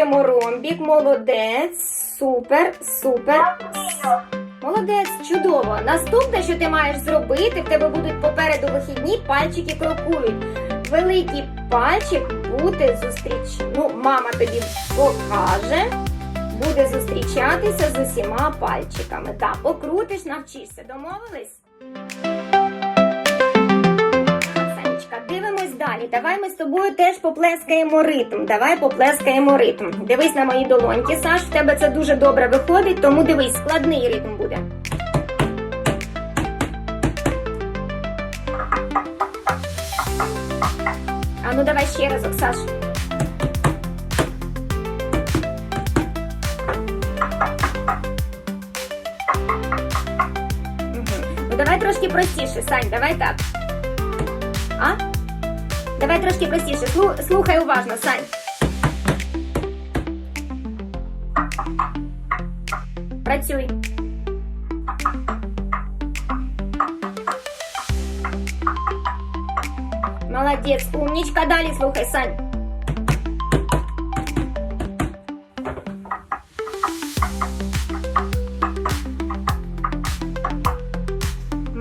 крутимо ромбік. Молодець. Супер, супер. Молодець, чудово. Наступне, що ти маєш зробити, в тебе будуть попереду вихідні, пальчики крокують. Великий пальчик буде зустріч. Ну, мама тобі покаже. Буде зустрічатися з усіма пальчиками. Так, покрутиш, навчишся. Домовились? Давай ми з тобою теж поплескаємо ритм. Давай поплескаємо ритм. Дивись на мої долоньки, Саш, в тебе це дуже добре виходить, тому дивись, складний ритм буде. А ну давай ще разок, Саш. Мгм. Ну давай трошки простіше, Сань, давай так. А? Давай трошки простіше. Слу- слухай уважно, Сань. Працюй. Молодець, умнічка, далі слухай, Сань.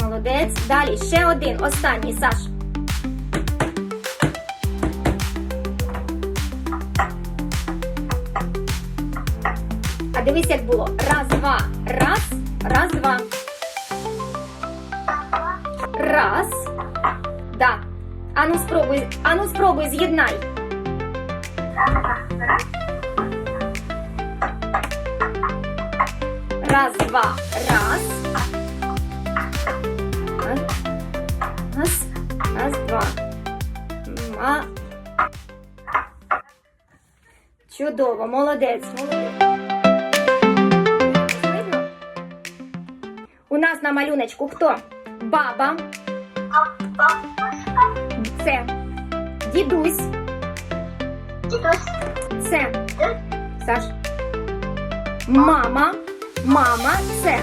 Молодець. Далі ще один, останній, Саш. А дивись, як було. Раз, два. Раз, раз, два. Раз. Да. Ану спробуй, ану спробуй, з'єднай. Раз, два, раз. Раз, раз, два. Ма. Чудово, молодець, молодець. Нас на малюночку хто? Баба, це дідусь, дідусь, це Саш. Мама, мама, це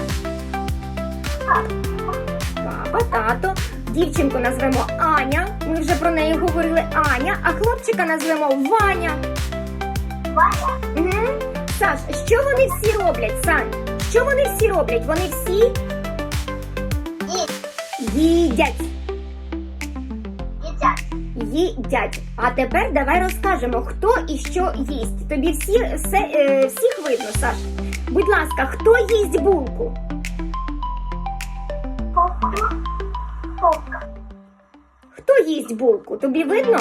папа, тато. Дівчинку назвемо Аня. Ми вже про неї говорили Аня, а хлопчика назвемо Ваня. Ваня, Угу. Саш, що вони всі роблять, Сань? Що вони всі роблять? Вони всі їдять. Їдять. А тепер давай розкажемо, хто і що їсть. Тобі всі, все, е, всіх видно, Саш. Будь ласка, хто їсть булку? ковка, Хто їсть булку? Тобі видно?